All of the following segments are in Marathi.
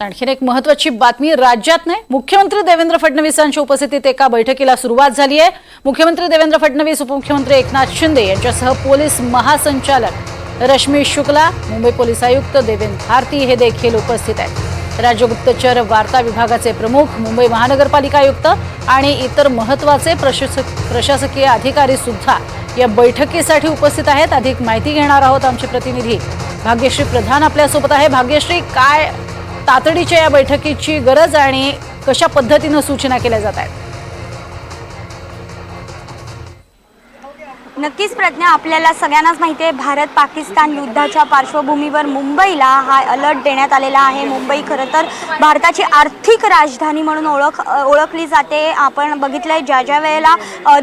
आणखीन एक महत्वाची बातमी राज्यात नाही मुख्यमंत्री देवेंद्र फडणवीसांच्या उपस्थितीत एका बैठकीला सुरुवात झाली आहे. मुख्यमंत्री देवेंद्र फडणवीस उपमुख्यमंत्री एकनाथ शिंदे यांच्यासह पोलीस महासंचालक रश्मी शुक्ला मुंबई पोलीस आयुक्त देवेंद्र भारती हे देखील उपस्थित आहेत. राज्य गुप्तचर वार्ता विभागाचे प्रमुख मुंबई महानगरपालिका आयुक्त आणि इतर महत्त्वाचे प्रशासक प्रशासकीय अधिकारी सुद्धा या बैठकीसाठी उपस्थित आहेत. अधिक माहिती घेणार आहोत आमचे प्रतिनिधी भाग्यश्री प्रधान आपल्यासोबत आहे. भाग्यश्री काय तातडीच्या या बैठकीची गरज आणि कशा पद्धतीनं सूचना केल्या जात आहेत? नक्कीच प्रज्ञा आपल्याला सगळ्यांनाच माहिती आहे भारत पाकिस्तान युद्धाच्या पार्श्वभूमीवर मुंबईला हा अलर्ट देण्यात आलेला आहे. मुंबई खरं तर भारताची आर्थिक राजधानी म्हणून ओळख ओळखली जाते. आपण बघितलं आहे ज्या ज्या वेळेला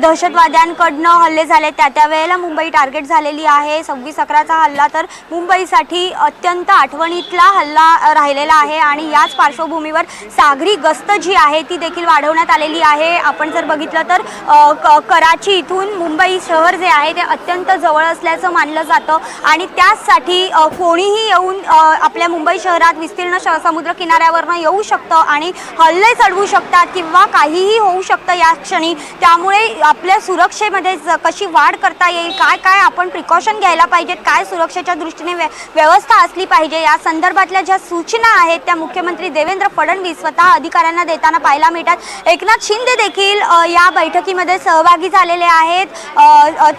दहशतवाद्यांकडनं हल्ले झाले त्या त्या वेळेला मुंबई टार्गेट झालेली आहे. सव्वीस अकराचा हल्ला तर मुंबईसाठी अत्यंत आठवणीतला हल्ला राहिलेला आहे आणि याच पार्श्वभूमीवर सागरी गस्त जी आहे ती देखील वाढवण्यात आलेली आहे. आपण जर बघितलं तर क- कराची इथून मुंबई शहर जे आहे ते अत्यंत जवळ असल्याचं मानलं जातं. आणि त्याचसाठी कोणीही येऊन आपल्या मुंबई शहरात विस्तीर्ण श समुद्र किनाऱ्यावरनं येऊ शकतं आणि हल्ले चढवू शकतात किंवा काहीही होऊ शकतं या क्षणी. त्यामुळे आपल्या सुरक्षेमध्ये ज- कशी वाढ करता येईल काय काय आपण प्रिकॉशन घ्यायला पाहिजेत काय सुरक्षेच्या दृष्टीने व्य व्यवस्था असली पाहिजे या संदर्भातल्या ज्या सूचना आहेत त्या मुख्यमंत्री देवेंद्र फडणवीस स्वतः अधिकाऱ्यांना देताना पाहायला मिळतात. एकनाथ शिंदे देखील या बैठकीमध्ये सहभागी झालेले आहेत.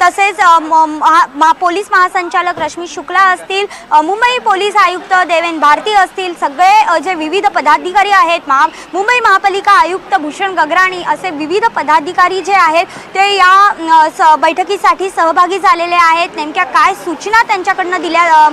तसेच म- महा- पोलीस महासंचालक रश्मी शुक्ला असतील मुंबई पोलीस आयुक्त देवेंद्र भारती असतील सगळे जे विविध पदाधिकारी आहेत महा मुंबई महापालिका आयुक्त भूषण गगराणी असे विविध पदाधिकारी जे आहेत ते या स बैठकीसाठी सहभागी झालेले आहेत. नेमक्या काय सूचना त्यांच्याकडनं दिल्या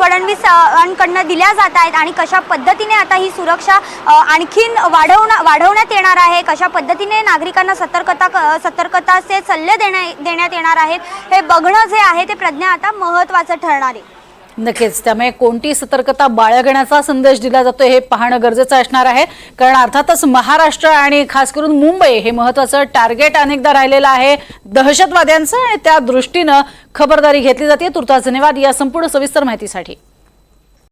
फडणवीस यांकडनं दिल्या जात आहेत आणि कशा पद्धतीने आता ही सुरक्षा आणखीन वाढवणं वाढवण्यात येणार आहे? कशा पद्धतीने नागरिकांना सतर्कता क- सतर्कताचे सल्ले देण्या देण्यात येणार आहेत? हे बघणं जे आहे ते प्रज्ञा आता महत्त्वाचं ठरणार आहे. नक्कीच. त्यामुळे कोणती सतर्कता बाळगण्याचा संदेश दिला जातो हे पाहणं गरजेचं असणार आहे. कारण अर्थातच महाराष्ट्र आणि खास करून मुंबई हे महत्वाचं टार्गेट अनेकदा राहिलेलं आहे दहशतवाद्यांचं आणि त्या दृष्टीनं खबरदारी घेतली जाते. तुर्तास धन्यवाद या संपूर्ण सविस्तर माहितीसाठी.